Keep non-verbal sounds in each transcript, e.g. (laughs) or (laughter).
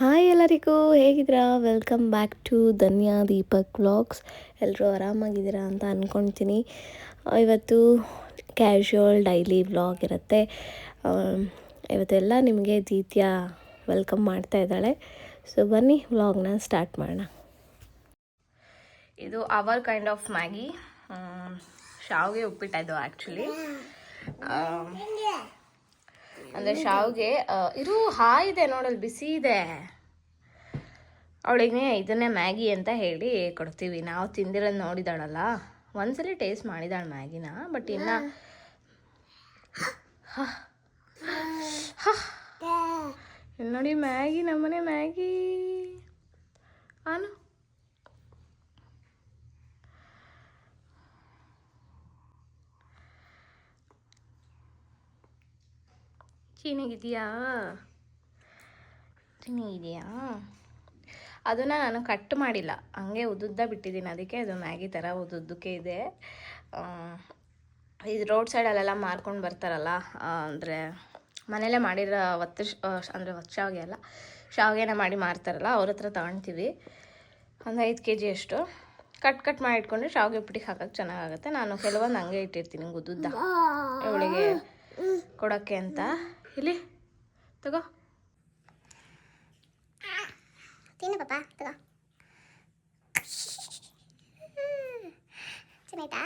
Hi ಎಲ್ಲರಿಗೂ, ಹೇಗಿದ್ದೀರಾ? Welcome back to Dhanya Deepak vlogs ಎಲ್ಲರೂ ಆರಾಮಾಗಿದ್ದೀರಾ ಅಂತ ಅಂದ್ಕೊಳ್ತೀನಿ ಇವತ್ತು ಕ್ಯಾಶುವಲ್ ಡೈಲಿ ವ್ಲಾಗ್ ಇರುತ್ತೆ. ಇವತ್ತೆಲ್ಲ ನಿಮಗೆ ದೀತ್ಯ ವೆಲ್ಕಮ್ ಮಾಡ್ತಾ ಇದ್ದಾಳೆ. ಸೊ ಬನ್ನಿ ವ್ಲಾಗ್ನ ಸ್ಟಾರ್ಟ್ ಮಾಡೋಣ. ಇದು ಅವರ್ ಕೈಂಡ್ ಆಫ್ ಮ್ಯಾಗಿ ಶಾವಿಗೆ ಉಪ್ಪಿಟ್ಟಿದ್ದು ಆ್ಯಕ್ಚುಲಿ ಅಂದರೆ ಶಾವ್ಗೆ ಇದು ಹಾಯಿದೆ ನೋಡಲ್, ಬಿಸಿ ಇದೆ. ಅವಳಿಗೆ ಇದನ್ನೇ ಮ್ಯಾಗಿ ಅಂತ ಹೇಳಿ ಕೊಡ್ತೀವಿ. ನಾವು ತಿಂದಿರೋದು ನೋಡಿದಾಳಲ್ಲ. ಒಂದ್ಸಲಿ ಟೇಸ್ಟ್ ಮಾಡಿದಾಳೆ ಮ್ಯಾಗಿನ, ಬಟ್ ಇನ್ನು ನೋಡಿ ಮ್ಯಾಗಿ, ನಮ್ಮನೆ ಮ್ಯಾಗಿ. ಆನು. ಚೆನ್ನಾಗಿದೆಯಾ ಚೆನ್ನಾಗಿದೆಯಾ ಅದನ್ನು ನಾನು ಕಟ್ ಮಾಡಿಲ್ಲ. ಹಂಗೆ ಉದ್ದುದ್ದ ಬಿಟ್ಟಿದ್ದೀನಿ ಅದಕ್ಕೆ ಅದು ಮ್ಯಾಗಿ ಥರ ಉದ್ದುದ್ದಕ್ಕೆ ಇದೆ. ಇದು ರೋಡ್ ಸೈಡಲ್ಲೆಲ್ಲ ಮಾರ್ಕೊಂಡು ಬರ್ತಾರಲ್ಲ ಅಂದರೆ ಮನೆಯಲ್ಲೇ ಮಾಡಿರೋ ಒತ್ತು ಅಂದರೆ ಒತ್ತು ಶಾವಿಗೆ ಅಲ್ಲ ಶಾವಿಗೆನ ಮಾಡಿ ಮಾರ್ತಾರಲ್ಲ ಅವ್ರ ಹತ್ರ ತಗೊಳ್ತೀವಿ ಒಂದು ಐದು ಕೆ ಜಿ ಅಷ್ಟು. ಕಟ್ ಕಟ್ ಮಾಡಿ ಇಟ್ಕೊಂಡ್ರೆ ಶಾವಿಗೆ ಉಪ್ಪಿಟ್ಟಿಗೆ ಹಾಕೋಕ್ಕೆ ಚೆನ್ನಾಗಾಗುತ್ತೆ. ನಾನು ಕೆಲವೊಂದು ಹಂಗೆ ಇಟ್ಟಿರ್ತೀನಿ ಉದ್ದುದ್ದ. ಇವಳಿಗೆ ಕೊಡೋಕ್ಕೆ ಅಂತ. ಇಲ್ಲಿ. ತಗೋ. ತಿನ್ನು ಪಾಪ, ತಗೋ. ಚೆನ್ನಾಯ್ತಾ?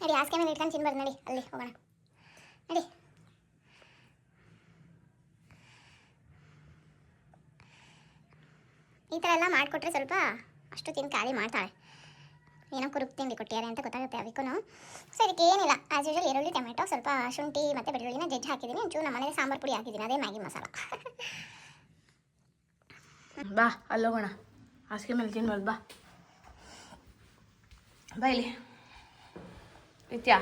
ನಡಿ, ಹಾಸಿಗೆ ಮೇಲೆ ಇಟ್ಕೊಂಡು ತಿನ್ಬಾರ್ದು, ನಡಿ. ಅಲ್ಲಿ, ಹೋಗೋಣ. ನಡಿ. ಈ ಥರ ಎಲ್ಲ ಮಾಡಿಕೊಟ್ರೆ ಸ್ವಲ್ಪ ಅಷ್ಟು ತಿಂದು ಖಾಲಿ ಮಾಡ್ತಾಳೆ. ಏನೋ ಕುರುಪ್ ತಿಂಡಿ ಕೊಟ್ಟಿದ್ದಾರೆ ಅಂತ ಗೊತ್ತಾಗುತ್ತೆ ಅದಕ್ಕೂ ಸೊ ಇದಕ್ಕೆ ಏನಿಲ್ಲ. ಆಸ್ ಯೂಶಲ್ ಈರುಳ್ಳಿ, ಟೊಮೆಟೊ, ಸ್ವಲ್ಪ ಶುಂಠಿ ಮತ್ತು ಬೆಳ್ಳುಳ್ಳಿನ ಜಜ್ಜಿ ಹಾಕಿದ್ದೀನಿ. ಒಂಚೂರು ನಮ್ಮ ಮನೇಲಿ ಸಾಂಬಾರು ಪುಡಿ ಹಾಕಿದ್ದೀನಿ. ಅದೇ ಮ್ಯಾಗಿ ಮಸಾಲ. (laughs) ಬಾ ಅಲ್ಲೋಗೋಣ ಹಾಸಿಗೆ ಮೇಲೆ ತಿನ್ಬೋದು ಬಾ. ಬಾ ಇಲ್ಲಿ. ನಿತ್ಯ,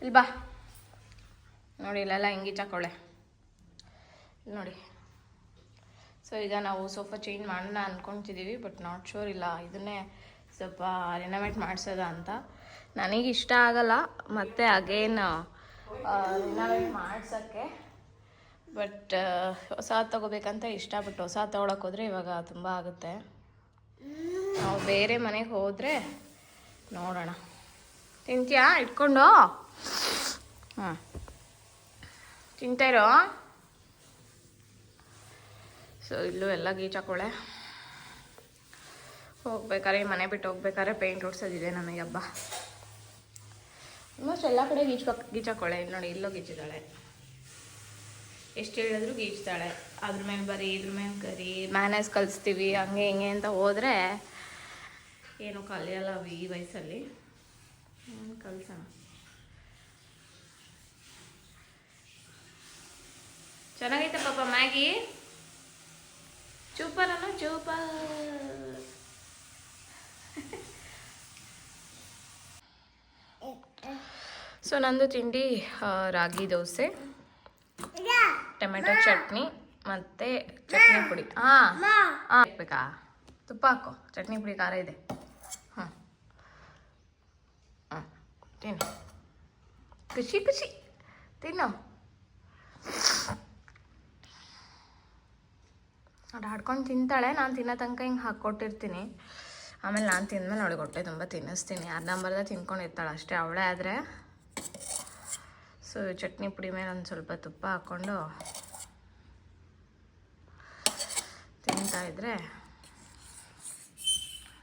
ಇಲ್ಲಿ ಬಾ. ನೋಡಿ, ಇಲ್ಲೆಲ್ಲ ಹಿಂಗೆ ಚಾಕೊಳ್ಳೆ ನೋಡಿ. ಸೊ ಈಗ ನಾವು ಸೋಫಾ ಚೇಂಜ್ ಮಾಡೋಣ ಅಂದ್ಕೊತಿದ್ದೀವಿ ಬಟ್ ನಾಟ್ ಶೋರ್ ಇಲ್ಲ. ಇದನ್ನೇ ಸ್ವಲ್ಪ ರಿನೋವೇಟ್ ಮಾಡಿಸೋದ ಅಂತ. ನನಗೆ ಇಷ್ಟ ಆಗಲ್ಲ, ಮತ್ತು ಅಗೇನ್ ರಿನೋವೇಟ್ ಮಾಡ್ಸೋಕ್ಕೆ. ಬಟ್ ಹೊಸ ತೊಗೋಬೇಕಂತ ಇಷ್ಟ ಬಟ್ ಹೊಸ ತೊಗೊಳಕ್ಕೆ ಹೋದರೆ ಇವಾಗ ತುಂಬ ಆಗುತ್ತೆ. ನಾವು ಬೇರೆ ಮನೆಗೆ ಹೋದರೆ ನೋಡೋಣ. ತಿಂತೀಯಾ? ಇಟ್ಕೊಂಡು? ಹಾಂ. ತಿಂತಾಯಿರೋ ಸೊ ಇಲ್ಲೂ ಎಲ್ಲ ಗೀಚಾಕೊಳ್ಳೆ ಹೋಗ್ಬೇಕಾದ್ರೆ ಮನೆ ಬಿಟ್ಟು ಹೋಗ್ಬೇಕಾದ್ರೆ ಪೇಂಟ್ ಹೊಡ್ಸೋದಿದೆ ನಮಗೆ ಹಬ್ಬ ಆಲ್ಮೋಸ್ಟ್ ಎಲ್ಲ ಕಡೆ ಗೀಚ್ಕೊ, ಗೀಚಾಕೊಳ್ಳೆ. ಇಲ್ಲಿ ನೋಡಿ, ಇಲ್ಲೋ ಗೀಚಿದ್ದಾಳೆ. ಎಷ್ಟು ಹೇಳಿದ್ರು ಗೀಚ್ತಾಳೆ. ಅದ್ರ ಮೇಲೆ ಬರೀ, ಇದ್ರ ಮೇಲೆ ಕರಿ ಮ್ಯಾನೇಜ್ ಕಲಿಸ್ತೀವಿ, ಹಂಗೆ ಹಿಂಗೆ ಅಂತ ಹೋದರೆ ಏನು ಕಲಿಯಲ್ಲ ಈ ವಯಸ್ಸಲ್ಲಿ. ಕಲ್ಸೋಣ. ಚೆನ್ನಾಗೈತೆ ಪಾಪ ಮ್ಯಾಗಿ. ಚೂಪರ್ ಅಲ್ಲ ಚೂಪರ್. ಸೊ ನಂದು ತಿಂಡಿ ರಾಗಿ ದೋಸೆ, ಟೊಮೆಟೊ ಚಟ್ನಿ ಮತ್ತು ಚಟ್ನಿ ಪುಡಿ. ಹಾಂ ಹಾಂ ಬೇಕಾ? ತುಪ್ಪ ಹಾಕೋ. ಚಟ್ನಿ ಪುಡಿ ಖಾರ ಇದೆ. ಹಾಂ ಹಾಂ ತಿನ್ನು. ಖುಷಿ ಖುಷಿ. ತಿನ್ನು. ಅದು ಹಾಡ್ಕೊಂಡು ತಿಂತಾಳೆ. ನಾನು ತಿನ್ನೋ ತನಕ ಹಿಂಗೆ ಹಾಕ್ಕೊಟ್ಟಿರ್ತೀನಿ ಆಮೇಲೆ ನಾನು ತಿಂದ್ಮೇಲೆ ಅವಳಿಗೆ ಹೊಟ್ಟೆ ತುಂಬ ತಿನ್ನಿಸ್ತೀನಿ. ಅರ್ಧಂಬರ್ಧ ತಿನ್ಕೊಂಡಿರ್ತಾಳೆ ಅಷ್ಟೇ. ಅವಳೇ ಆದರೆ ಸೊ ಚಟ್ನಿ ಪುಡಿ ಮೇಲೆ ಒಂದು ಸ್ವಲ್ಪ ತುಪ್ಪ ಹಾಕ್ಕೊಂಡು ತಿಂತಾ ಇದ್ರೆ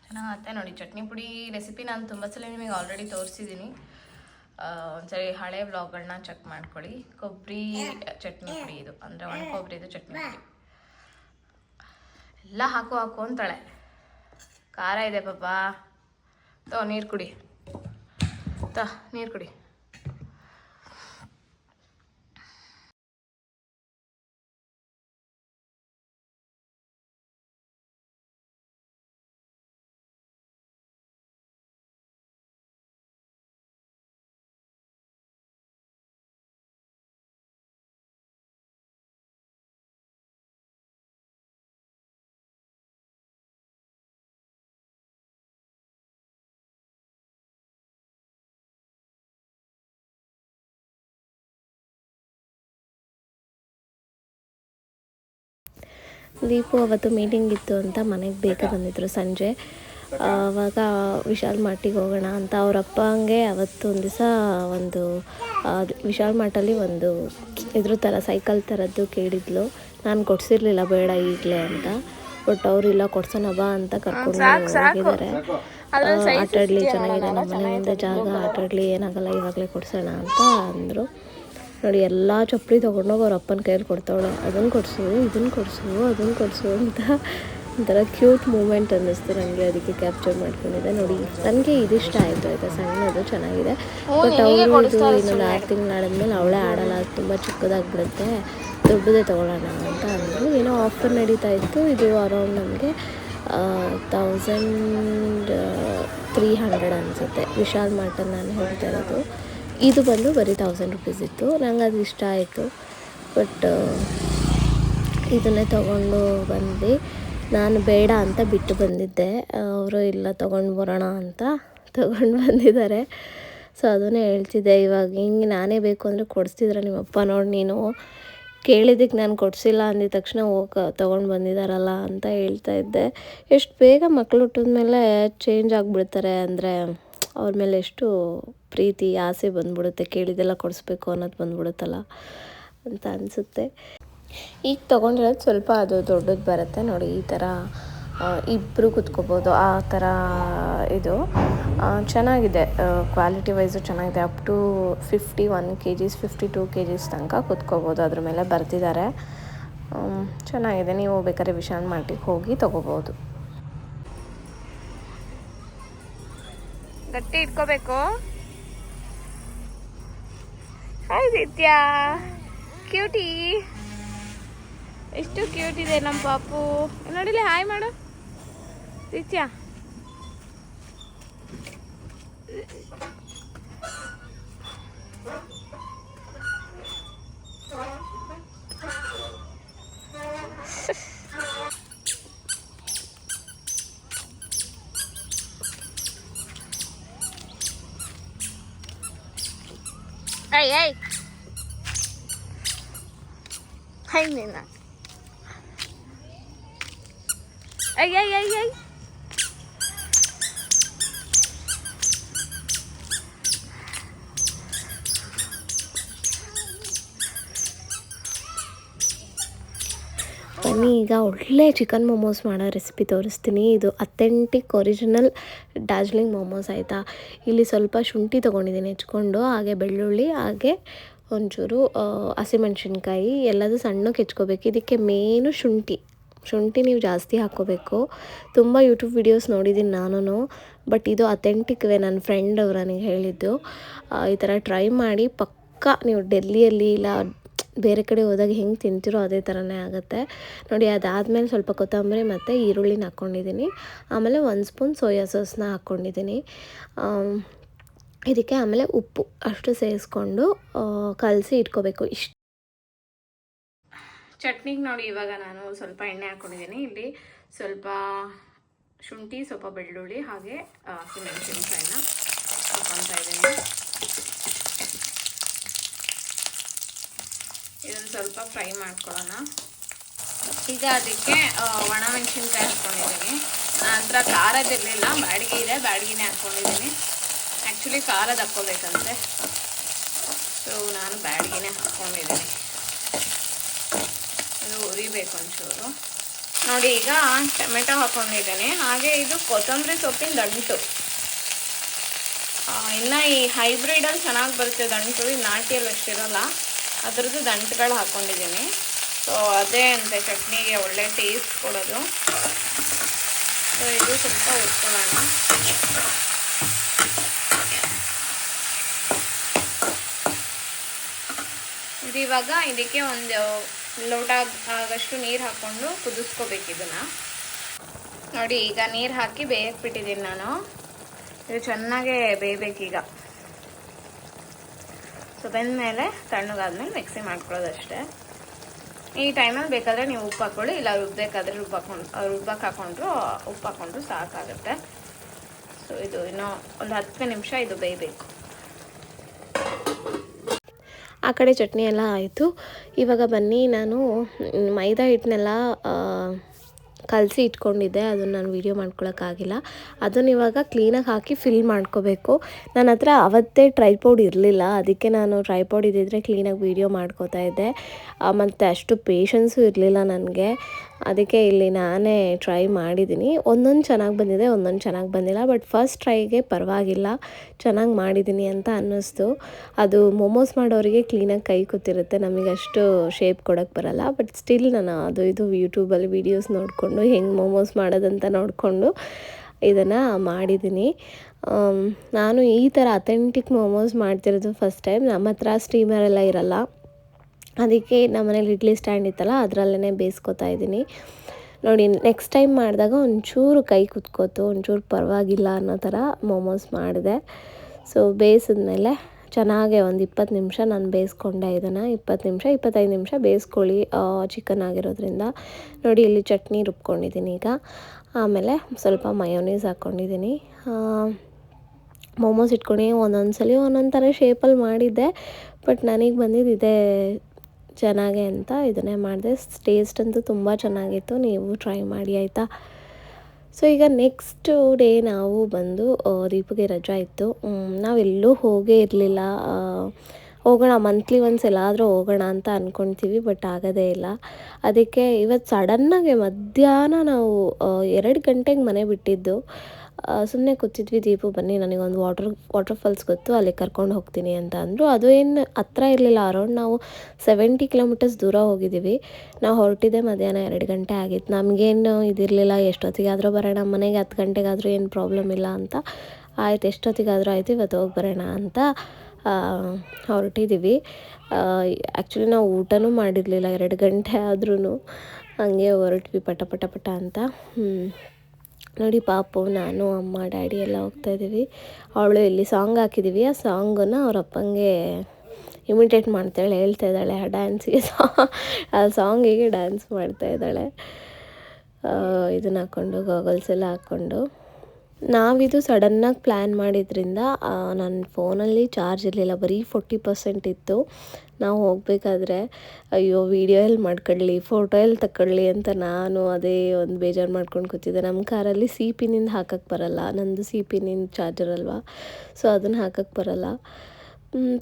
ಚೆನ್ನಾಗತ್ತೆ ನೋಡಿ. ಚಟ್ನಿ ಪುಡಿ ರೆಸಿಪಿ ನಾನು ತುಂಬ ಸಲ ನಿಮಗೆ ಆಲ್ರೆಡಿ ತೋರಿಸಿದ್ದೀನಿ ಒಂದ್ಸರಿ ಹಳೆ ಬ್ಲಾಗ್ಗಳನ್ನ ಚೆಕ್ ಮಾಡ್ಕೊಳ್ಳಿ. ಕೊಬ್ಬರಿ ಚಟ್ನಿ ಪುಡಿ ಇದು. ಅಂದರೆ ಒಣ ಕೊಬ್ಬರಿದು ಚಟ್ನಿ ಪುಡಿ. ಎಲ್ಲ ಹಾಕು ಹಾಕು ಅಂತಾಳೆ. ಖಾರ ಇದೆ ಪಾಪ. ತೋ, ನೀರು ಕುಡಿ. ತ, ನೀರು ಕುಡಿ. ದೀಪು ಅವತ್ತು ಮೀಟಿಂಗ್ ಇತ್ತು ಅಂತ ಮನೆಗೆ ಬೇಗ ಬಂದಿದ್ರು ಸಂಜೆ. ಆವಾಗ ವಿಶಾಲ್ ಮಾರ್ಟಿಗೆ ಹೋಗೋಣ ಅಂತ ಅವ್ರ ಅಪ್ಪ ಹಂಗೆ ಅವತ್ತು ಒಂದು ದಿವಸ ಒಂದು ವಿಶಾಲ್ ಮಾರ್ಟಲ್ಲಿ ಒಂದು ಇದ್ರ ಥರ ಸೈಕಲ್ ಥರದ್ದು ಕೇಳಿದ್ಲು. ನಾನು ಕೊಡ್ಸಿರ್ಲಿಲ್ಲ ಬೇಡ ಈಗಲೇ ಅಂತ. ಬಟ್ ಅವರಿಲ್ಲ ಕೊಡ್ಸೋಣ ಬಾ ಅಂತ ಕರ್ಕೊಂಡು ಹೋಗಿದ್ದಾರೆ. ಆಟಾಡಲಿ ಚೆನ್ನಾಗಿದೆ ನಮ್ಮ ಮನೆಯಿಂದ ಜಾಗ ಆಟಾಡಲಿ ಏನಾಗಲ್ಲ ಇವಾಗಲೇ ಕೊಡ್ಸೋಣ ಅಂತ ಅಂದರು. ನೋಡಿ ಎಲ್ಲ ಚಪ್ಪಲಿ ತೊಗೊಂಡೋಗಿ ಅವ್ರ ಅಪ್ಪನ ಕೈಯಲ್ಲಿ ಕೊಡ್ತಾವಳೆ. ಅದನ್ನು ಕೊಡಿಸು ಇದನ್ನು ಕೊಡಿಸು ಅದನ್ನು ಕೊಡಿಸು ಅಂತ ಒಂಥರ ಕ್ಯೂಟ್ ಮೂಮೆಂಟ್ ಅನ್ನಿಸ್ತು ನನಗೆ ಅದಕ್ಕೆ ಕ್ಯಾಪ್ಚರ್ ಮಾಡ್ಕೊಂಡಿದ್ದೆ. ನೋಡಿ ನನಗೆ ಇದಿಷ್ಟ ಆಯಿತು ಆಯಿತಾ? ಸಣ್ಣದು ಚೆನ್ನಾಗಿದೆ. ಬಟ್ ಅವಳು ಇದು ಇನ್ನೊಂದು ಆರು ತಿಂಗಳು ಆಡಿದ್ಮೇಲೆ ಅವಳೇ ಆಡಲ್ಲ. ಅದು ತುಂಬ ಚಿಕ್ಕದಾಗ್ಬಿಡುತ್ತೆ. ದೊಡ್ಡದೇ ತೊಗೊಳ್ಳೋಣ ಅಂತ ಅಂದರು. ಏನೋ ಆಫರ್ ನಡೀತಾ ಇತ್ತು. ಇದು ಅರೌಂಡ್ ನಮಗೆ ತೌಸಂಡ್ ತ್ರೀ ಹಂಡ್ರೆಡ್ ಅನಿಸುತ್ತೆ. ವಿಶಾಲ್ ಮಾರ್ಟನ್ ನಾನು ಹೇಳ್ತಾ ಇರೋದು. ಇದು ಬಂದು ಬರೀ ತೌಸಂಡ್ ರುಪೀಸ್ ಇತ್ತು. ನಂಗೆ ಅದು ಇಷ್ಟ ಆಯಿತು. ಬಟ್ ಇದನ್ನೇ ತೊಗೊಂಡು ಬಂದು ನಾನು ಬೇಡ ಅಂತ ಬಿಟ್ಟು ಬಂದಿದ್ದೆ. ಅವರು ಇಲ್ಲ, ತೊಗೊಂಡು ಬರೋಣ ಅಂತ ತೊಗೊಂಡು ಬಂದಿದ್ದಾರೆ. ಸೊ ಅದನ್ನೇ ಹೇಳ್ತಿದ್ದೆ ಇವಾಗ. ಹಿಂಗೆ ನಾನೇ ಬೇಕು ಅಂದರೆ ಕೊಡಿಸ್ತಿದ್ರೆ ನಿಮ್ಮಪ್ಪ ನೋಡಿ ನೀನು. ಕೇಳಿದ್ದಕ್ಕೆ ನಾನು ಕೊಡಿಸಿಲ್ಲ ಅಂದಿದ ತಕ್ಷಣ ಹೋಗಿ, ತೊಗೊಂಡು ಬಂದಿದ್ದಾರಲ್ಲ ಅಂತ ಹೇಳ್ತಾ ಇದ್ದೆ. ಎಷ್ಟು ಬೇಗ ಮಕ್ಕಳು ಹುಟ್ಟಿದ್ಮೇಲೆ ಚೇಂಜ್ ಆಗಿಬಿಡ್ತಾರೆ ಅಂದರೆ ಅವ್ರ ಮೇಲೆ ಎಷ್ಟು ಪ್ರೀತಿ, ಆಸೆ ಬಂದ್ಬಿಡುತ್ತೆ ಕೇಳಿದ್ದೆಲ್ಲ ಕೊಡಿಸ್ಬೇಕು ಅನ್ನೋದು ಬಂದ್ಬಿಡುತ್ತಲ್ಲ ಅಂತ ಅನಿಸುತ್ತೆ. ಈಗ ತೊಗೊಂಡಿರೋದು ಸ್ವಲ್ಪ ಅದು ದೊಡ್ಡದು ಬರುತ್ತೆ ನೋಡಿ, ಈ ಥರ ಇಬ್ಬರು ಕುತ್ಕೋಬೋದು, ಆ ಥರ ಇದು. ಚೆನ್ನಾಗಿದೆ ಕ್ವಾಲಿಟಿ ವೈಸು ಚೆನ್ನಾಗಿದೆ up to fifty one K Gs fifty two K Gs ತನಕ ಕುತ್ಕೋಬೋದು ಅದ್ರ ಮೇಲೆ ಬರ್ತಿದ್ದಾರೆ. ಚೆನ್ನಾಗಿದೆ, ನೀವು ಬೇಕಾದ್ರೆ ವಿಶಾಲ್ ಮಾರ್ಟಿಗೆ ಹೋಗಿ ತೊಗೋಬೋದು. ಗಟ್ಟಿ ಇಟ್ಕೋಬೇಕು. ಹಾಯ್ ದಿತ್ಯಾ ಕ್ಯೂಟಿ ಎಷ್ಟು ಕ್ಯೂಟ್ ಇದೆ ನಮ್ಮ ಪಾಪು. ನೋಡಿಲಿ ಹಾಯ್ ಮಾಡು. ದಿತ್ಯಾ ಏಯ್ hey. Hey, Nina. Hey, hey, hey, hey. ಬನ್ನಿ ಈಗ ಒಳ್ಳೆ ಚಿಕನ್ ಮೊಮೋಸ್ ಮಾಡೋ ರೆಸಿಪಿ ತೋರಿಸ್ತೀನಿ ಇದು ಅಥೆಂಟಿಕ್ ಒರಿಜಿನಲ್ ಡಾರ್ಜಿಲಿಂಗ್ ಮೋಮೋಸ್ ಆಯಿತಾ? ಇಲ್ಲಿ ಸ್ವಲ್ಪ ಶುಂಠಿ ತೊಗೊಂಡಿದ್ದೀನಿ ಹೆಚ್ಕೊಂಡು, ಹಾಗೆ ಬೆಳ್ಳುಳ್ಳಿ, ಹಾಗೆ ಒಂಚೂರು ಹಸಿಮೆಣ್ಸಿನ್ಕಾಯಿ ಎಲ್ಲದೂ ಸಣ್ಣಕ್ಕೆ ಹೆಚ್ಕೋಬೇಕು. ಇದಕ್ಕೆ ಮೇನು ಶುಂಠಿ. ಶುಂಠಿ ನೀವು ಜಾಸ್ತಿ ಹಾಕ್ಕೋಬೇಕು. ತುಂಬ ಯೂಟ್ಯೂಬ್ ವಿಡಿಯೋಸ್ ನೋಡಿದ್ದೀನಿ ನಾನು ಬಟ್ ಇದು ಅಥೆಂಟಿಕ್ ವೇ ನನ್ನ ಫ್ರೆಂಡ್ ಅವರು ನನಗೆ ಹೇಳಿದ್ದು. ಈ ಥರ ಟ್ರೈ ಮಾಡಿ, ಪಕ್ಕ ನೀವು ಡೆಲ್ಲಿಯಲ್ಲಿ ಇಲ್ಲ ಬೇರೆ ಕಡೆ ಹೋದಾಗ ಹೆಂಗೆ ತಿಂತಿರೋ ಅದೇ ಥರನೇ ಆಗುತ್ತೆ. ನೋಡಿ, ಅದಾದಮೇಲೆ ಸ್ವಲ್ಪ ಕೊತ್ತಂಬರಿ ಮತ್ತು ಈರುಳ್ಳಿನ ಹಾಕ್ಕೊಂಡಿದ್ದೀನಿ ಆಮೇಲೆ ಒಂದು ಸ್ಪೂನ್ ಸೋಯಾ ಸಾಸ್ನ ಹಾಕ್ಕೊಂಡಿದ್ದೀನಿ ಇದಕ್ಕೆ ಆಮೇಲೆ ಉಪ್ಪು ಅಷ್ಟು ಸೇರಿಸ್ಕೊಂಡು ಕಲಸಿ ಇಟ್ಕೋಬೇಕು. ಇಷ್ಟು ಚಟ್ನಿಗೆ ನೋಡಿ, ಇವಾಗ ನಾನು ಸ್ವಲ್ಪ ಎಣ್ಣೆ ಹಾಕ್ಕೊಂಡಿದ್ದೀನಿ ಇಲ್ಲಿ ಸ್ವಲ್ಪ ಶುಂಠಿ, ಸ್ವಲ್ಪ ಬೆಳ್ಳುಳ್ಳಿ ಹಾಗೆ ಹಸಿಮೆಣಸಿನ್ಕಾಯಿನ ಹಾಕ್ಕೊತಾ ಇದ್ದೀನಿ. ಇದನ್ನು ಸ್ವಲ್ಪ ಫ್ರೈ ಮಾಡ್ಕೊಳ್ಳೋಣ. ಈಗ ಅದಕ್ಕೆ ಒಣ ಮೆಣಸಿನ್ಕಾಯಿ ಹಾಕ್ಕೊಂಡಿದ್ದೀನಿ. ನನ್ನ ಹತ್ರ ಖಾರದಿರಲಿಲ್ಲ ಬ್ಯಾಡಿಗೆ ಇದೆ ಬ್ಯಾಡಿಗೆನೇ ಹಾಕ್ಕೊಂಡಿದ್ದೀನಿ. ಆ್ಯಕ್ಚುಲಿ ಖಾರದ ಹಾಕ್ಕೋಬೇಕಂತೆ. ಸೊ ನಾನು ಬ್ಯಾಡಿಗೆನೇ ಹಾಕ್ಕೊಂಡಿದ್ದೀನಿ. ಇದು ಉರಿಬೇಕು ಒಂಚೂರು. ನೋಡಿ, ಈಗ ಟೊಮೆಟೊ ಹಾಕ್ಕೊಂಡಿದ್ದೀನಿ. ಹಾಗೆ ಇದು ಕೊತ್ತಂಬರಿ ಸೊಪ್ಪಿನ ದಂಟು. ಇನ್ನ ಈ ಹೈಬ್ರಿಡಲ್ಲಿ ಚೆನ್ನಾಗಿ ಬರುತ್ತೆ ದಂಟು ಇದು ನಾಟಿಯಲ್ಲಿ ಅಷ್ಟಿರಲ್ಲ. ಅದ್ರದ್ದು ದಂಟುಗಳು ಹಾಕ್ಕೊಂಡಿದ್ದೀನಿ ಸೊ ಅದೇ ಅಂತೆ ಚಟ್ನಿಗೆ ಒಳ್ಳೆ ಟೇಸ್ಟ್ ಕೊಡೋದು. ಸೊ ಇದು ಸ್ವಲ್ಪ ಉಟ್ಕೊಳ್ಳೋಣ ಇದು ಇವಾಗ ಇದಕ್ಕೆ ಒಂದು ಲೋಟ ಆಗಷ್ಟು ನೀರು ಹಾಕ್ಕೊಂಡು ಕುದಿಸ್ಕೋಬೇಕು ಇದನ್ನ. ನೋಡಿ, ಈಗ ನೀರು ಹಾಕಿ ಬೇಯಕ್ಕೆ ಬಿಟ್ಟಿದ್ದೀನಿ ನಾನು. ಇದು ಚೆನ್ನಾಗೆ ಬೇಯಬೇಕೀಗ. ಬೆಂದಮೇಲೆ ತಣ್ಣಗಾದ್ಮೇಲೆ ಮಿಕ್ಸಿ ಮಾಡ್ಕೊಳ್ಳೋದಷ್ಟೇ. ಈ ಟೈಮಲ್ಲಿ ಬೇಕಾದರೆ ನೀವು ಉಪ್ಪು ಹಾಕ್ಕೊಳ್ಳಿ, ಇಲ್ಲ ರುಬ್ಬೇಕಾದ್ರೆ ರುಬ್ಬ ಹಾಕೊಂಡು ರುಬ್ಬಕ್ಕೆ ಹಾಕೊಂಡ್ರು ಉಪ್ಪು ಹಾಕೊಂಡ್ರು ಸಾಕಾಗುತ್ತೆ. ಸೊ ಇದು ಇನ್ನೂ ಒಂದು ಹತ್ತು ನಿಮಿಷ ಇದು ಬೇಯಬೇಕು. ಆ ಕಡೆ ಚಟ್ನಿ ಎಲ್ಲ ಆಯಿತು. ಇವಾಗ ಬನ್ನಿ, ನಾನು ಮೈದಾ ಹಿಟ್ಟನ್ನೆಲ್ಲ ಕಲಸಿ ಇಟ್ಕೊಂಡಿದ್ದೆ, ಅದನ್ನು ನಾನು ವೀಡಿಯೋ ಮಾಡ್ಕೊಳಕ್ಕಾಗಿಲ್ಲ. ಅದನ್ನು ಇವಾಗ ಕ್ಲೀನಾಗಿ ಹಾಕಿ ಫಿಲ್ ಮಾಡ್ಕೋಬೇಕು. ನನ್ನ ಹತ್ರ ಅವತ್ತೇ ಟ್ರೈಪೋಡ್ ಇರಲಿಲ್ಲ, ಅದಕ್ಕೆ ನಾನು ಟ್ರೈಪೋಡ್ ಇದ್ದಿದ್ದರೆ ಕ್ಲೀನಾಗಿ ವೀಡಿಯೋ ಮಾಡ್ಕೋತಾ ಇದ್ದೆ. ಮತ್ತು ಅಷ್ಟು ಪೇಷನ್ಸು ಇರಲಿಲ್ಲ ನನಗೆ. ಅದಕ್ಕೆ ಇಲ್ಲಿ ನಾನೇ ಟ್ರೈ ಮಾಡಿದ್ದೀನಿ. ಒಂದೊಂದು ಚೆನ್ನಾಗಿ ಬಂದಿದೆ, ಒಂದೊಂದು ಚೆನ್ನಾಗಿ ಬಂದಿಲ್ಲ ಬಟ್ ಫಸ್ಟ್ ಟ್ರೈಗೆ ಪರವಾಗಿಲ್ಲ. ಚೆನ್ನಾಗಿ ಮಾಡಿದ್ದೀನಿ ಅಂತ ಅನ್ನಿಸ್ತು. ಅದು ಮೊಮೋಸ್ ಮಾಡೋರಿಗೆ ಕ್ಲೀನಾಗಿ ಕೈ ಕೂತಿರುತ್ತೆ, ನಮಗೆ ಅಷ್ಟು ಶೇಪ್ ಕೊಡೋಕ್ಕೆ ಬರಲ್ಲ ಬಟ್ ಸ್ಟಿಲ್ ನಾನು ಅದು ಇದು ಯೂಟ್ಯೂಬಲ್ಲಿ ವೀಡಿಯೋಸ್ ನೋಡಿಕೊಂಡು, ಹೆಂಗೆ ಮೊಮೋಸ್ ಮಾಡೋದಂತ ನೋಡಿಕೊಂಡು ಇದನ್ನು ಮಾಡಿದ್ದೀನಿ. ನಾನು ಈ ಥರ ಅಥೆಂಟಿಕ್ ಮೊಮೋಸ್ ಮಾಡ್ತಿರೋದು ಫಸ್ಟ್ ಟೈಮ್ ನಮ್ಮ ಹತ್ರ ಸ್ಟೀಮರ್ ಎಲ್ಲ ಇರಲ್ಲ. ಅದಕ್ಕೆ ನಮ್ಮನೇಲಿ ಇಡ್ಲಿ ಸ್ಟ್ಯಾಂಡ್ ಇತ್ತಲ್ಲ ಅದರಲ್ಲೇ ಬೇಯಿಸ್ಕೊತಾ ಇದ್ದೀನಿ. ನೋಡಿ ನೆಕ್ಸ್ಟ್ ಟೈಮ್ ಮಾಡಿದಾಗ ಒಂಚೂರು ಕೈ ಕುತ್ಕೋತು, ಒಂಚೂರು ಪರವಾಗಿಲ್ಲ ಅನ್ನೋ ಥರ ಮೊಮೋಸ್ ಮಾಡಿದೆ. ಸೊ ಬೇಯಿಸಿದ್ಮೇಲೆ ಚೆನ್ನಾಗೆ ಒಂದು ಇಪ್ಪತ್ತು ನಿಮಿಷ ನಾನು ಬೇಯಿಸ್ಕೊಂಡೆ ಇದನ್ನು. ಇಪ್ಪತ್ತು ನಿಮಿಷ, ಇಪ್ಪತ್ತೈದು ನಿಮಿಷ ಬೇಯಿಸ್ಕೊಳ್ಳಿ ಚಿಕನ್ ಆಗಿರೋದ್ರಿಂದ. ನೋಡಿ, ಇಲ್ಲಿ ಚಟ್ನಿ ರುಬ್ಕೊಂಡಿದ್ದೀನಿ ಈಗ. ಆಮೇಲೆ ಸ್ವಲ್ಪ ಮಯೋನೀಸ್ ಹಾಕ್ಕೊಂಡಿದ್ದೀನಿ ಮೊಮೋಸ್ ಇಟ್ಕೊಂಡು ಒಂದೊಂದು ಸಲ ಒಂದೊಂದು ಥರ ಶೇಪಲ್ಲಿ ಮಾಡಿದ್ದೆ ಬಟ್ ನನಗೆ ಬಂದಿದ್ದು ಇದೇ ಚೆನ್ನಾಗೆ ಅಂತ ಇದನ್ನೇ ಮಾಡಿದೆ. ಟೇಸ್ಟ್ ಅಂತೂ ತುಂಬ ಚೆನ್ನಾಗಿತ್ತು. ನೀವು ಟ್ರೈ ಮಾಡಿ, ಆಯಿತಾ? ಸೊ ಈಗ ನೆಕ್ಸ್ಟ್ ಡೇ ನಾವು ಬಂದು ದೀಪಿಗೆ ರಜಾ ಇತ್ತು. ನಾವೆಲ್ಲೂ ಹೋಗೇ ಇರಲಿಲ್ಲ. ಹೋಗೋಣ ಮಂತ್ಲಿ ಒನ್ಸ್ ಎಲ್ಲಾದರೂ ಹೋಗೋಣ ಅಂತ ಅಂದ್ಕೊಳ್ತೀವಿ ಬಟ್ ಆಗೋದೇ ಇಲ್ಲ. ಅದಕ್ಕೆ ಇವತ್ತು ಸಡನ್ನಾಗೆ ಮಧ್ಯಾಹ್ನ ನಾವು ಎರಡು ಗಂಟೆಗೆ ಮನೆ ಬಿಟ್ಟಿದ್ದು. ಸುಮ್ಮನೆ ಕೂತಿದ್ವಿ, ದೀಪು ಬನ್ನಿ, ನನಗೊಂದು ವಾಟರ್ ವಾಟರ್ ಫಾಲ್ಸ್ ಗೊತ್ತು, ಅಲ್ಲಿ ಕರ್ಕೊಂಡು ಹೋಗ್ತೀನಿ ಅಂತ ಅಂದರು. ಅದು ಏನು ಹತ್ರ ಇರಲಿಲ್ಲ ಅರೌಂಡ್ ನಾವು ಸೆವೆಂಟಿ ಕಿಲೋಮೀಟರ್ಸ್ ದೂರ ಹೋಗಿದ್ದೀವಿ. ನಾವು ಹೊರಟಿದ್ದೆ ಮಧ್ಯಾಹ್ನ ಎರಡು ಗಂಟೆ ಆಗಿತ್ತು. ನಮಗೇನು ಇದಿರಲಿಲ್ಲ, ಎಷ್ಟೊತ್ತಿಗಾದರೂ ಬರೋಣ ಮನೆಗೆ ಹತ್ತು ಗಂಟೆಗಾದರೂ ಏನು ಪ್ರಾಬ್ಲಮ್ ಇಲ್ಲ ಅಂತ. ಆಯ್ತು, ಎಷ್ಟೊತ್ತಿಗಾದರೂ ಆಯಿತು, ಇವತ್ತು ಹೋಗಿ ಬರೋಣ ಅಂತ ಹೊರಟಿದ್ದೀವಿ ಆ್ಯಕ್ಚುಲಿ ನಾವು ಊಟನೂ ಮಾಡಿರಲಿಲ್ಲ, ಎರಡು ಗಂಟೆ ಆದ್ರೂ ಹಂಗೆ ಹೊರಟ್ವಿ, ಪಟ ಪಟ ಪಟ ಅಂತ. ಹ್ಮ್. ನೋಡಿ ಪಾಪು, ನಾನು, ಅಮ್ಮ, ಡ್ಯಾಡಿ ಎಲ್ಲ ಹೋಗ್ತಾ ಇದ್ದೀವಿ. ಅವಳು ಇಲ್ಲಿ ಸಾಂಗ್ ಹಾಕಿದ್ದೀವಿ. ಆ ಸಾಂಗನ್ನು ಅವ್ರ ಅಪ್ಪಂಗೆ ಇಮಿಟೇಟ್ ಮಾಡ್ತಾಳೆ ಹೇಳ್ತಾ ಇದ್ದಾಳೆ. ಆ ಡ್ಯಾನ್ಸಿಗೆ ಆ ಸಾಂಗಿಗೆ ಡ್ಯಾನ್ಸ್ ಮಾಡ್ತಾ ಇದ್ದಾಳೆ. ಇದನ್ನ ಹಾಕ್ಕೊಂಡು ಗಾಗಲ್ಸ್ ಎಲ್ಲ ಹಾಕ್ಕೊಂಡು ನಾವಿದು ಸಡನ್ನಾಗಿ ಪ್ಲ್ಯಾನ್ ಮಾಡಿದ್ರಿಂದ ನನ್ನ ಫೋನಲ್ಲಿ ಚಾರ್ಜ್ ಇರಲಿಲ್ಲ. ಬರೀ ಫೋರ್ಟಿ ಪರ್ಸೆಂಟ್ ಇತ್ತು. ನಾವು ಹೋಗಬೇಕಾದ್ರೆ, ಅಯ್ಯೋ ವೀಡಿಯೋ ಎಲ್ಲಿ ಮಾಡ್ಕೊಳ್ಳಿ ಫೋಟೋ ಎಲ್ಲಿ ತಕ್ಕೊಳ್ಳಿ ಅಂತ ನಾನು ಅದೇ ಒಂದು ಬೇಜಾರು ಮಾಡ್ಕೊಂಡು ಕೂತಿದ್ದೆ. ನಮ್ಮ ಕಾರಲ್ಲಿ ಸಿ ಪಿನಿಂದ ಹಾಕಕ್ಕೆ ಬರಲ್ಲ, ನಂದು ಸಿ ಪಿನಿಂದ ಚಾರ್ಜರ್ ಅಲ್ವಾ? ಸೊ ಅದನ್ನು ಹಾಕಕ್ಕೆ ಬರಲ್ಲ.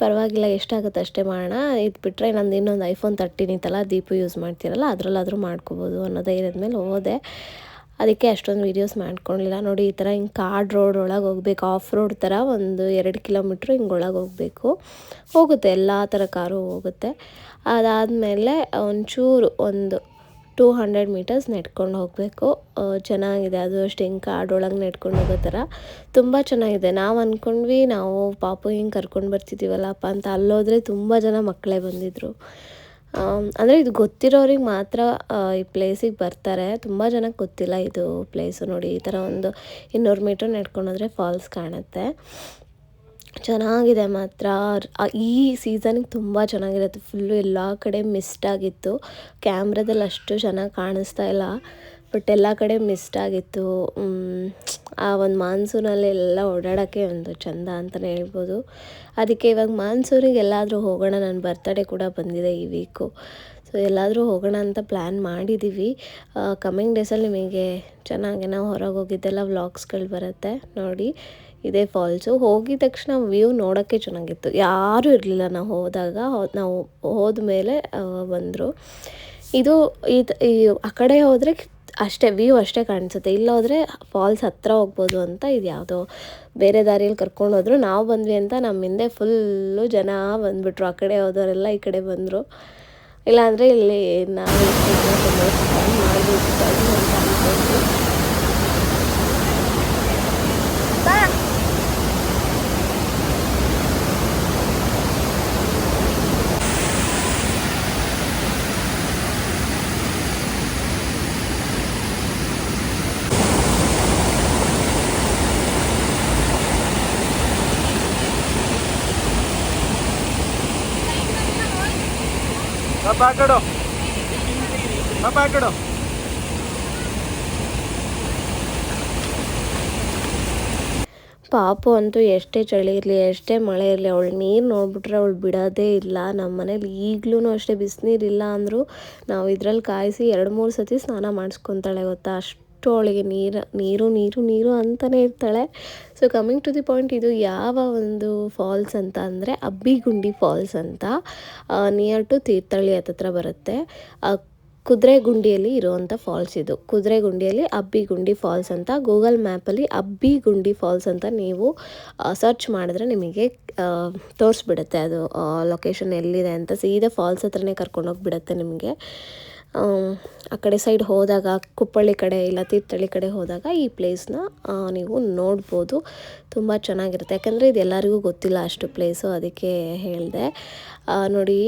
ಪರವಾಗಿಲ್ಲ, ಎಷ್ಟಾಗುತ್ತೆ ಅಷ್ಟೇ ಮಾಡೋಣ. ಇದು ಬಿಟ್ಟರೆ ನಂದು ಇನ್ನೊಂದು ಐಫೋನ್ ತರ್ಟೀನ್ ಇತ್ತಲ್ಲ ದೀಪು ಯೂಸ್ ಮಾಡ್ತಿರಲ್ಲ, ಅದರಲ್ಲಾದರೂ ಮಾಡ್ಕೋಬೋದು ಅನ್ನೋ ಧೈರ್ಯದ ಮೇಲೆ ಹೋದೆ. ಅದಕ್ಕೆ ಅಷ್ಟೊಂದು ವೀಡಿಯೋಸ್ ಮಾಡ್ಕೊಂಡಿಲ್ಲ. ನೋಡಿ, ಈ ಥರ ಹಿಂಗೆ ಕಾಡ್ ರೋಡ್ ಒಳಗೆ ಹೋಗ್ಬೇಕು ಆಫ್ ರೋಡ್ ಥರ ಒಂದು ಎರಡು ಕಿಲೋಮೀಟ್ರ್ ಹಿಂಗೆ ಒಳಗೆ ಹೋಗಬೇಕು. ಹೋಗುತ್ತೆ, ಎಲ್ಲ ಥರ ಕಾರು ಹೋಗುತ್ತೆ. ಅದಾದಮೇಲೆ ಒಂಚೂರು ಒಂದು ಟೂ ಹಂಡ್ರೆಡ್ ಮೀಟರ್ಸ್ ನೆಟ್ಕೊಂಡು ಹೋಗಬೇಕು. ಚೆನ್ನಾಗಿದೆ. ಅದು ಅಷ್ಟು, ಹಿಂಗೆ ಕಾಡೊಳಗೆ ನೆಟ್ಕೊಂಡು ಹೋಗೋ ಥರ. ತುಂಬ ಚೆನ್ನಾಗಿದೆ. ನಾವು ಅಂದ್ಕೊಂಡ್ವಿ ನಾವು ಪಾಪು ಹಿಂಗೆ ಕರ್ಕೊಂಡು ಬರ್ತಿದ್ದೀವಲ್ಲಪ್ಪ ಅಂತ ಅಲ್ಲೋದ್ರೆ ತುಂಬ ಜನ ಮಕ್ಕಳೇ ಬಂದಿದ್ದರು ಅಂದರೆ ಇದು ಗೊತ್ತಿರೋರಿಗೆ ಮಾತ್ರ ಈ ಪ್ಲೇಸಿಗೆ ಬರ್ತಾರೆ. ತುಂಬ ಜನಕ್ಕೆ ಗೊತ್ತಿಲ್ಲ ಇದು ಪ್ಲೇಸು ನೋಡಿ. ಈ ಥರ ಒಂದು ಇನ್ನೂರು ಮೀಟರ್ ನಡ್ಕೊಂಡೋದ್ರೆ ಫಾಲ್ಸ್ ಕಾಣುತ್ತೆ. ಚೆನ್ನಾಗಿದೆ ಮಾತ್ರ. ಈ ಸೀಸನಿಗೆ ತುಂಬ ಚೆನ್ನಾಗಿರುತ್ತೆ. ಫುಲ್ಲು ಎಲ್ಲ ಕಡೆ ಮಿಸ್ಟ್ ಆಗಿತ್ತು. ಕ್ಯಾಮ್ರಾದಲ್ಲಿ ಅಷ್ಟು ಚೆನ್ನಾಗಿ ಕಾಣಿಸ್ತಾ ಇಲ್ಲ. ಬಟ್ ಎಲ್ಲ ಕಡೆ ಮಿಸ್ಟ್ ಆಗಿತ್ತು. ಆ ಒಂದು ಮಾನ್ಸೂನಲ್ಲಿ ಎಲ್ಲ ಓಡಾಡೋಕ್ಕೆ ಒಂದು ಚಂದ ಅಂತಲೇ ಹೇಳ್ಬೋದು. ಅದಕ್ಕೆ ಇವಾಗ ಮಾನ್ಸೂನಿಗೆ ಎಲ್ಲಾದರೂ ಹೋಗೋಣ ನನ್ನ ಬರ್ತಡೇ ಕೂಡ ಬಂದಿದೆ ಈ ವೀಕು ಸೊ ಎಲ್ಲಾದರೂ ಹೋಗೋಣ ಅಂತ ಪ್ಲ್ಯಾನ್ ಮಾಡಿದ್ದೀವಿ ಕಮ್ಮಿಂಗ್ ಡೇಸಲ್ಲಿ ನಿಮಗೆ ಚೆನ್ನಾಗಿ ನಾವು ಹೊರಗೆ ಹೋಗಿದ್ದೆಲ್ಲ ವ್ಲಾಗ್ಸ್ಗಳು ಬರುತ್ತೆ ನೋಡಿ. ಇದೇ ಫಾಲ್ಸು ಹೋಗಿದ ತಕ್ಷಣ ವ್ಯೂ ನೋಡೋಕ್ಕೆ ಚೆನ್ನಾಗಿತ್ತು. ಯಾರೂ ಇರಲಿಲ್ಲ ನಾವು ಹೋದಾಗ. ನಾವು ಹೋದ ಮೇಲೆ ಬಂದರು. ಇದು ಇದು, ಈ, ಆ ಕಡೆ ಹೋದರೆ ಅಷ್ಟೇ ವ್ಯೂ ಅಷ್ಟೇ ಕಾಣಿಸುತ್ತೆ. ಇಲ್ಲೋದ್ರೆ ಫಾಲ್ಸ್ ಹತ್ರ ಹೋಗ್ಬೋದು ಅಂತ ಇದು ಯಾವುದೋ ಬೇರೆ ದಾರಿಯಲ್ಲಿ ಕರ್ಕೊಂಡು ಹೋದ್ರು. ನಾವು ಬಂದ್ವಿ ಅಂತ ನಮ್ಮ ಹಿಂದೆ ಫುಲ್ಲು ಜನ ಬಂದುಬಿಟ್ರು. ಆ ಕಡೆ ಹೋದವರೆಲ್ಲ ಈ ಕಡೆ ಬಂದರು. ಇಲ್ಲಾಂದರೆ ಇಲ್ಲಿ ನಾವು ಆ ಕಡೆ ಪಾಪು ಅಂತೂ ಎಷ್ಟೇ ಚಳಿ ಇರಲಿ, ಎಷ್ಟೇ ಮಳೆ ಇರಲಿ, ಅವಳು ನೀರು ನೋಡ್ಬಿಟ್ರೆ ಅವಳು ಬಿಡೋದೇ ಇಲ್ಲ. ನಮ್ಮ ಮನೇಲಿ ಈಗಲೂ ಅಷ್ಟೇ ಬಿಸಿನೀರಿಲ್ಲ ಅಂದರೂ ನಾವು ಇದರಲ್ಲಿ ಕಾಯಿಸಿ ಎರಡು ಮೂರು ಸತಿ ಸ್ನಾನ ಮಾಡಿಸ್ಕೊತಾಳೆ, ಗೊತ್ತಾ? ಅಷ್ಟು ಅವಳಿಗೆ ನೀರು ನೀರು ನೀರು ನೀರು ಅಂತಲೇ ಇರ್ತಾಳೆ. So coming to the point ಇದು ಯಾವ ಒಂದು ಫಾಲ್ಸ್ ಅಂತ ಅಂದರೆ ಅಬ್ಬಿಗುಂಡಿ ಫಾಲ್ಸ್ ಅಂತ ನಿಯರ್ ಟು ತೀರ್ಥಳ್ಳಿ ಹತ್ತತ್ರ ಬರುತ್ತೆ. ಕುದುರೆಗುಂಡಿಯಲ್ಲಿ ಇರುವಂಥ ಫಾಲ್ಸ್ ಇದು. ಕುದುರೆಗುಂಡಿಯಲ್ಲಿ ಅಬ್ಬಿಗುಂಡಿ ಫಾಲ್ಸ್ ಅಂತ ಗೂಗಲ್ ಮ್ಯಾಪಲ್ಲಿ ಅಬ್ಬಿಗುಂಡಿ ಫಾಲ್ಸ್ ಅಂತ ನೀವು ಸರ್ಚ್ ಮಾಡಿದ್ರೆ ನಿಮಗೆ ತೋರಿಸ್ಬಿಡುತ್ತೆ. ಅದು ಲೊಕೇಶನ್ ಎಲ್ಲಿದೆ ಅಂತ, ಸೀದಾ ಫಾಲ್ಸ್ ಹತ್ರನೇ ಕರ್ಕೊಂಡೋಗ್ಬಿಡುತ್ತೆ ನಿಮಗೆ. ಆ ಕಡೆ ಸೈಡ್ ಹೋದಾಗ ಕುಪ್ಪಳ್ಳಿ ಕಡೆ ಇಲ್ಲ ತೀರ್ಥಳ್ಳಿ ಕಡೆ ಹೋದಾಗ ಈ ಪ್ಲೇಸ್ನ ನೀವು ನೋಡ್ಬೋದು. ತುಂಬ ಚೆನ್ನಾಗಿರುತ್ತೆ. ಯಾಕಂದರೆ ಇದು ಎಲ್ಲರಿಗೂ ಗೊತ್ತಿಲ್ಲ ಅಷ್ಟು ಪ್ಲೇಸು ಅದಕ್ಕೆ ಹೇಳಿದೆ. ನೋಡಿ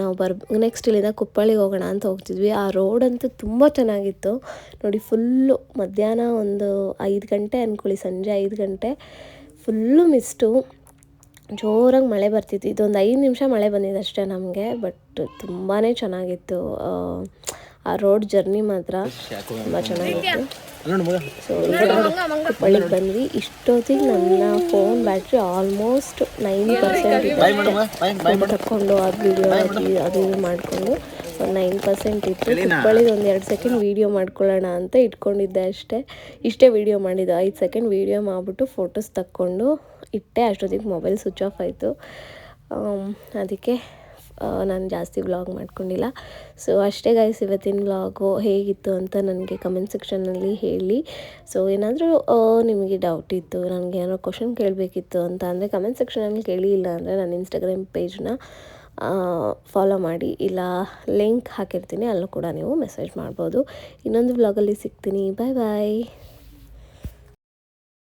ನಾವು ಬರ್ ನೆಕ್ಸ್ಟ್ ಇಲ್ಲಿಂದ ಕುಪ್ಪಳ್ಳಿಗೆ ಹೋಗೋಣ ಅಂತ ಹೋಗ್ತಿದ್ವಿ. ಆ ರೋಡ್ ಅಂತೂ ತುಂಬ ಚೆನ್ನಾಗಿತ್ತು. ನೋಡಿ ಫುಲ್ಲು ಮಧ್ಯಾಹ್ನ ಒಂದು ಐದು ಗಂಟೆ ಅಂದ್ಕೊಳ್ಳಿ ಸಂಜೆ ಐದು ಗಂಟೆ. ಫುಲ್ಲು ಮಿಸ್ಟು ಜೋರಾಗಿ ಮಳೆ ಬರ್ತಿತ್ತು. ಇದೊಂದು ಐದು ನಿಮಿಷ ಮಳೆ ಬಂದಿದೆ ಅಷ್ಟೇ ನಮಗೆ ಬಟ್ ತುಂಬಾ ಚೆನ್ನಾಗಿತ್ತು. ಆ, ರೋಡ್ ಜರ್ನಿ ಮಾತ್ರ ತುಂಬ ಚೆನ್ನಾಗಿತ್ತು. ಸೊ ಕೊಪ್ಪಳಿಗೆ ಬಂದ್ವಿ. ಇಷ್ಟೊತ್ತಿಗೆ ನನ್ನ phone battery almost nine percent ಇದೆ ತಕ್ಕೊಂಡು ಅದು ವಿಡಿಯೋ ಅದು ಅದು ಇದು ಮಾಡಿಕೊಂಡು ಒಂದು ನೈನ್ ಪರ್ಸೆಂಟ್ ಇತ್ತು. ಕುಪ್ಪಳ್ಳಿಗೆ ಒಂದು ಎರಡು ಸೆಕೆಂಡ್ ವೀಡಿಯೋ ಮಾಡ್ಕೊಳ್ಳೋಣ ಅಂತ ಇಟ್ಕೊಂಡಿದ್ದೆ ಅಷ್ಟೇ. ಇಷ್ಟೇ ವೀಡಿಯೋ ಮಾಡಿದ್ದು. ಐದು ಸೆಕೆಂಡ್ ವೀಡಿಯೋ ಮಾಡಿಬಿಟ್ಟು ಫೋಟೋಸ್ ತಕ್ಕೊಂಡು ಇಟ್ಟೆ, ಅಷ್ಟೊತ್ತಿಗೆ ಮೊಬೈಲ್ ಸ್ವಿಚ್ ಆಫ್ ಆಯಿತು. ಅದಕ್ಕೆ ನಾನು ಜಾಸ್ತಿ ವ್ಲಾಗ್ ಮಾಡ್ಕೊಂಡಿಲ್ಲ. ಸೊ ಅಷ್ಟೇ ಗೈಸ್ ಇವತ್ತಿನ ವ್ಲಾಗು ಹೇಗಿತ್ತು ಅಂತ ನನಗೆ ಕಮೆಂಟ್ ಸೆಕ್ಷನಲ್ಲಿ ಹೇಳಿ. ಸೊ ಏನಾದರೂ ನಿಮಗೆ ಡೌಟ್ ಇತ್ತು, ನನಗೆ ಏನೋ ಕ್ವಶನ್ ಕೇಳಬೇಕಿತ್ತು ಅಂತ ಅಂದರೆ ಕಮೆಂಟ್ ಸೆಕ್ಷನಲ್ಲಿ ಕೇಳಿ, ಇಲ್ಲ ಅಂದರೆ ನಾನು ಇನ್ಸ್ಟಾಗ್ರಾಮ್ ಪೇಜ್ನ ಫಾಲೋ ಮಾಡಿ, ಇಲ್ಲ ಲಿಂಕ್ ಹಾಕಿರ್ತೀನಿ, ಅಲ್ಲೂ ಕೂಡ ನೀವು ಮೆಸೇಜ್ ಮಾಡ್ಬೋದು. ಇನ್ನೊಂದು ವ್ಲಾಗಲ್ಲಿ ಸಿಗ್ತೀನಿ. ಬಾಯ್ ಬಾಯ್